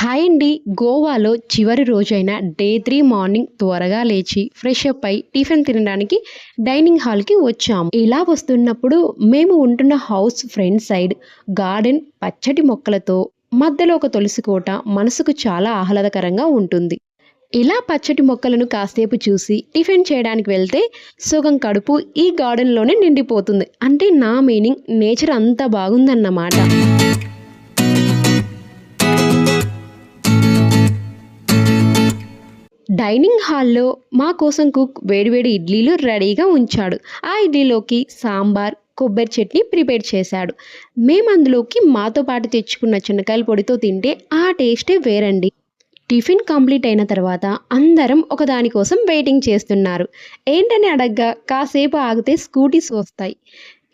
Hi అండి గోవాలో చివరి రోజైన డే త్రీ మార్నింగ్ త్వరగా లేచి ఫ్రెష్ అప్ అయి టిఫిన్ తినడానికి డైనింగ్ హాల్కి వచ్చాము. ఇలా వస్తున్నప్పుడు మేము ఉంటున్న హౌస్ ఫ్రంట్ సైడ్ గార్డెన్ పచ్చటి మొక్కలతో మధ్యలో ఒక తులసి కోట మనసుకు చాలా ఆహ్లాదకరంగా ఉంటుంది. ఇలా పచ్చటి మొక్కలను కాసేపు చూసి టిఫిన్ చేయడానికి వెళ్తే సుగం కడుపు ఈ గార్డెన్లోనే నిండిపోతుంది. అంటే నా మీనింగ్ నేచర్ అంత బాగుందన్నమాట. డైనింగ్ హాల్లో మా కోసం కుక్ వేడివేడి ఇడ్లీలు రెడీగా ఉంచాడు. ఆ ఇడ్లీలోకి సాంబార్ కొబ్బరి చట్నీ ప్రిపేర్ చేశాడు. మేము అందులోకి మాతో పాటు తెచ్చుకున్న చిన్నకాయల పొడితో తింటే ఆ టేస్టే వేరండి. టిఫిన్ కంప్లీట్ అయిన తర్వాత అందరం ఒకదాని కోసం వెయిటింగ్ చేస్తున్నారు. ఏంటని అడగ్గా కాసేపు ఆగితే స్కూటీస్ వస్తాయి.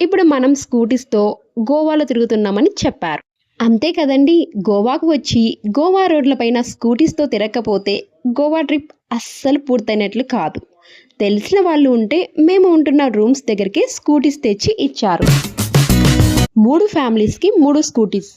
ఇప్పుడు మనం స్కూటీస్తో గోవాలో తిరుగుతున్నామని చెప్పారు. అంతే కదండి. గోవాకు వచ్చి గోవా రోడ్లపైన స్కూటీస్తో తిరగకపోతే గోవా ట్రిప్ అస్సలు పూర్తయినట్లు కాదు. తెలిసిన వాళ్ళు ఉంటే మేము ఉంటున్న రూమ్స్ దగ్గరికి స్కూటీస్ తెచ్చి ఇచ్చారు. మూడు ఫ్యామిలీస్కి మూడు స్కూటీస్.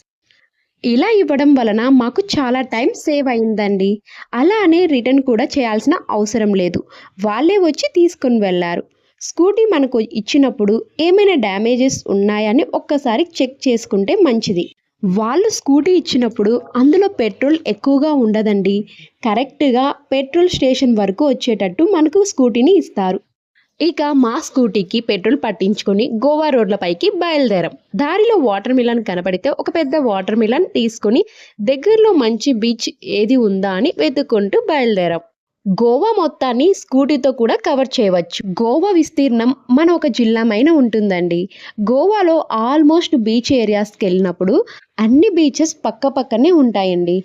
ఇలా ఇవ్వడం వలన మాకు చాలా టైం సేవ్ అయిందండి. అలానే రిటర్న్ కూడా చేయాల్సిన అవసరం లేదు. వాళ్ళే వచ్చి తీసుకొని వెళ్ళారు స్కూటీ మనకు ఇచ్చినప్పుడు ఏమైనా డ్యామేజెస్ ఉన్నాయని ఒక్కసారి చెక్ చేసుకుంటే మంచిది. వాళ్ళు స్కూటీ ఇచ్చినప్పుడు అందులో పెట్రోల్ ఎక్కువగా ఉండదండి. కరెక్ట్గా పెట్రోల్ స్టేషన్ వరకు వచ్చేటట్టు మనకు స్కూటీని ఇస్తారు. ఇక మా స్కూటీకి పెట్రోల్ పట్టించుకొని గోవా రోడ్లపైకి బయలుదేరాం. దారిలో వాటర్ మిలన్ కనపడితే ఒక పెద్ద వాటర్ మిలన్ తీసుకొని దగ్గరలో మంచి బీచ్ ఏది ఉందా అని వెతుక్కుంటూ బయలుదేరాం. గోవా మొత్తాన్ని స్కూటీతో కూడా కవర్ చేయవచ్చు. గోవా విస్తీర్ణం మన ఒక జిల్లామైన ఉంటుందండి. గోవాలో ఆల్మోస్ట్ బీచ్ ఏరియాస్కి వెళ్ళినప్పుడు అన్ని బీచెస్ పక్క పక్కనే ఉంటాయండి.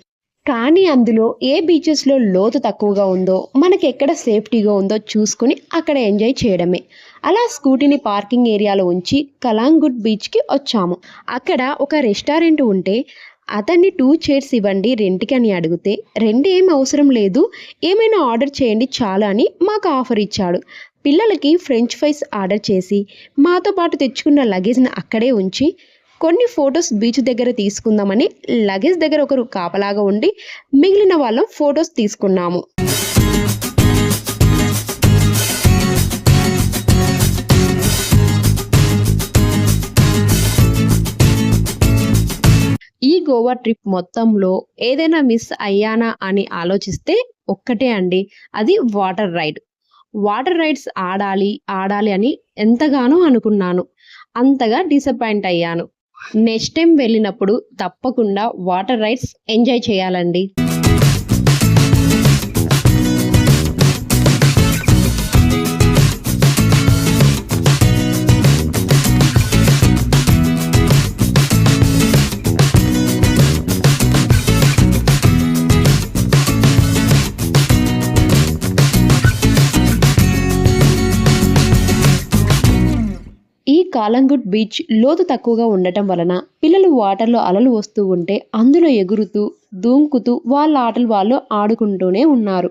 కానీ అందులో ఏ బీచెస్లో లోతు తక్కువగా ఉందో మనకి ఎక్కడ సేఫ్టీగా ఉందో చూసుకొని అక్కడ ఎంజాయ్ చేయడమే. అలా స్కూటీని పార్కింగ్ ఏరియాలో ఉంచి కలాంగుడ్ బీచ్కి వచ్చాము. అక్కడ ఒక రెస్టారెంట్ ఉంటే అతన్ని టూ చైర్స్ ఇవ్వండి రెంట్కి అని అడిగితే రెండు ఏం అవసరం లేదు ఏమైనా ఆర్డర్ చేయండి చాలా అని మాకు ఆఫర్ ఇచ్చాడు. పిల్లలకి ఫ్రెంచ్ ఫ్రైస్ ఆర్డర్ చేసి మాతో పాటు తెచ్చుకున్న లగేజ్ని అక్కడే ఉంచి కొన్ని ఫొటోస్ బీచ్ దగ్గర తీసుకుందామని లగేజ్ దగ్గర ఒకరు కాపలాగా ఉండి మిగిలిన వాళ్ళం ఫొటోస్ తీసుకున్నాము. గోవా ట్రిప్ మొత్తంలో ఏదైనా మిస్ అయ్యానా అని ఆలోచిస్తే ఒక్కటే అండి అది వాటర్ రైడ్. వాటర్ రైడ్స్ ఆడాలి ఆడాలి అని ఎంతగానో అనుకున్నాను. అంతగా డిసప్పాయింట్ అయ్యాను. నెక్స్ట్ టైం వెళ్ళినప్పుడు తప్పకుండా వాటర్ రైడ్స్ ఎంజాయ్ చేయాలండి. కాలంగుట్ బీచ్ లోతు తక్కువగా ఉండటం వలన పిల్లలు వాటర్లో అలలు వస్తూ ఉంటే అందులో ఎగురుతూ దూంకుతూ వాళ్ళ ఆటలు వాళ్ళు ఆడుకుంటూనే ఉన్నారు.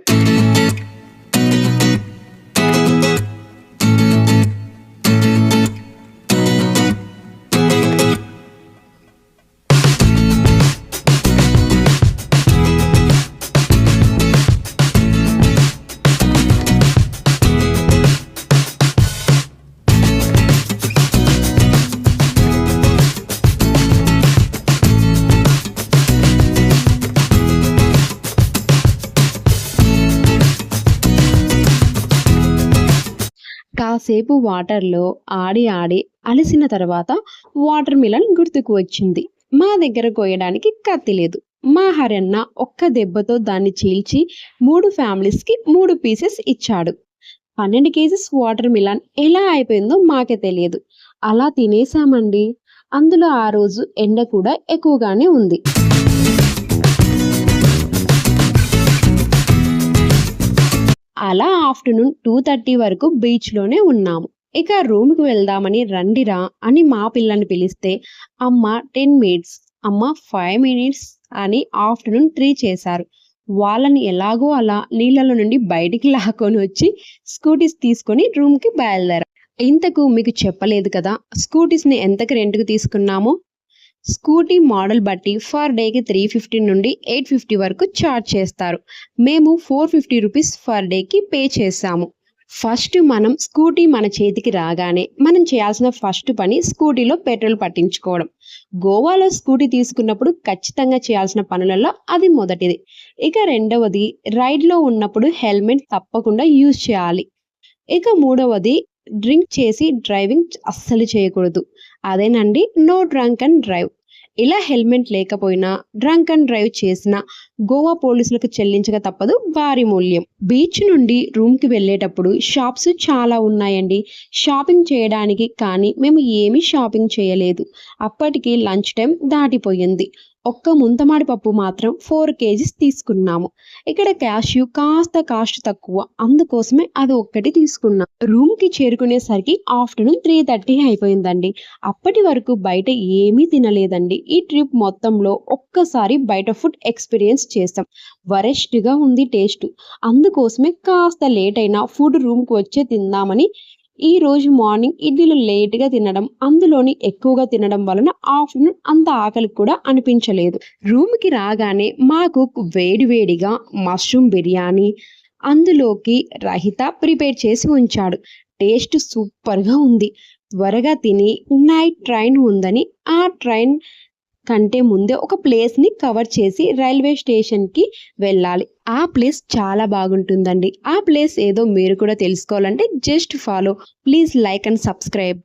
కాసేపు వాటర్లో ఆడి ఆడి అలసిన తర్వాత వాటర్ మిలన్ గుర్తుకు వచ్చింది. మా దగ్గర కోయడానికి కత్తి లేదు. మా హరన్న ఒక్క దెబ్బతో దాన్ని చీల్చి మూడు ఫ్యామిలీస్కి మూడు పీసెస్ ఇచ్చాడు. పన్నెండు కేజీస్ వాటర్ మిలన్ ఎలా అయిపోయిందో మాకే తెలియదు. అలా తినేసామండి. అందులో ఆ రోజు ఎండ కూడా ఎక్కువగానే ఉంది. అలా ఆఫ్టర్నూన్ టూ థర్టీ వరకు బీచ్లోనే ఉన్నాము. ఇక రూమ్కి వెళ్దామని రండిరా అని మా పిల్లని పిలిస్తే అమ్మ టెన్ మినిట్స్ అమ్మ ఫైవ్ మినిట్స్ అని ఆఫ్టర్నూన్ త్రీ చేశారు. వాళ్ళని ఎలాగో అలా నీళ్ళలో నుండి బయటికి లాక్కొని వచ్చి స్కూటీస్ తీసుకొని రూమ్కి బయలుదేరారు ఇంతకు మీకు చెప్పలేదు కదా స్కూటీస్ని ఎంతకు రెంట్కి తీసుకున్నామో? స్కూటీ మోడల్ బట్టి ఫర్ డేకి త్రీ ఫిఫ్టీ నుండి ఎయిట్ ఫిఫ్టీ వరకు ఛార్జ్ చేస్తారు. మేము ఫోర్ ఫిఫ్టీ రూపీస్ ఫర్ డేకి పే చేసాము ఫస్ట్ మనం స్కూటీ మన చేతికి రాగానే మనం చేయాల్సిన ఫస్ట్ పని స్కూటీలో పెట్రోల్ పట్టించుకోవడం. గోవాలో స్కూటీ తీసుకున్నప్పుడు ఖచ్చితంగా చేయాల్సిన పనులలో అది మొదటిది. ఇక రెండవది రైడ్లో ఉన్నప్పుడు హెల్మెట్ తప్పకుండా యూజ్ చేయాలి. ఇక మూడవది డ్రింక్ చేసి డ్రైవింగ్ అస్సలు చేయకూడదు. అదేనండి నో డ్రంక్ అండ్ డ్రైవ్. ఇలా హెల్మెట్ లేకపోయినా డ్రంక్ అండ్ డ్రైవ్ చేసిన గోవా పోలీసులకు చెల్లించక తప్పదు భారీ మూల్యం. బీచ్ నుండి రూమ్కి వెళ్ళేటప్పుడు షాప్స్ చాలా ఉన్నాయండి. షాపింగ్ చేయడానికి కానీ మేము ఏమీ షాపింగ్ చేయలేదు. అప్పటికి లంచ్ టైం దాటిపోయింది. ఒక్క ముంతమాడి పప్పు మాత్రం ఫోర్ కేజీస్ తీసుకున్నాము. ఇక్కడ క్యాష్యూ కాస్త కాస్ట్ తక్కువ. అందుకోసమే అది ఒక్కటి తీసుకున్నాం. రూమ్కి చేరుకునేసరికి ఆఫ్టర్నూన్ త్రీ థర్టీ అయిపోయిందండి. అప్పటి వరకు బయట ఏమీ తినలేదండి. ఈ ట్రిప్ మొత్తంలో ఒక్కసారి బయట ఫుడ్ ఎక్స్పీరియన్స్ చేస్తాం వరెస్ట్గా ఉంది టేస్ట్ అందుకోసమే కాస్త లేట్ అయినా ఫుడ్ రూమ్కి వచ్చే తిందామని ఈ రోజు మార్నింగ్ ఇడ్లీలు లేట్గా తినడం అందులోని ఎక్కువగా తినడం వలన ఆఫ్టర్నూన్ అంత ఆకలి కూడా అనిపించలేదు. రూమ్కి రాగానే మాకు వేడివేడిగా మష్రూమ్ బిర్యానీ అందులోకి రహిత ప్రిపేర్ చేసి ఉంచాడు. టేస్ట్ సూపర్గా ఉంది. త్వరగా తిని నైట్ ట్రైన్ ఉందని ఆ ట్రైన్ కంటే ముందే ఒక ప్లేస్ని కవర్ చేసి రైల్వే స్టేషన్కి వెళ్ళాలి. ఆ ప్లేస్ చాలా బాగుంటుందండి. ఆ ప్లేస్ ఏదో మీరు కూడా తెలుసుకోవాలంటే just follow. Please like and subscribe.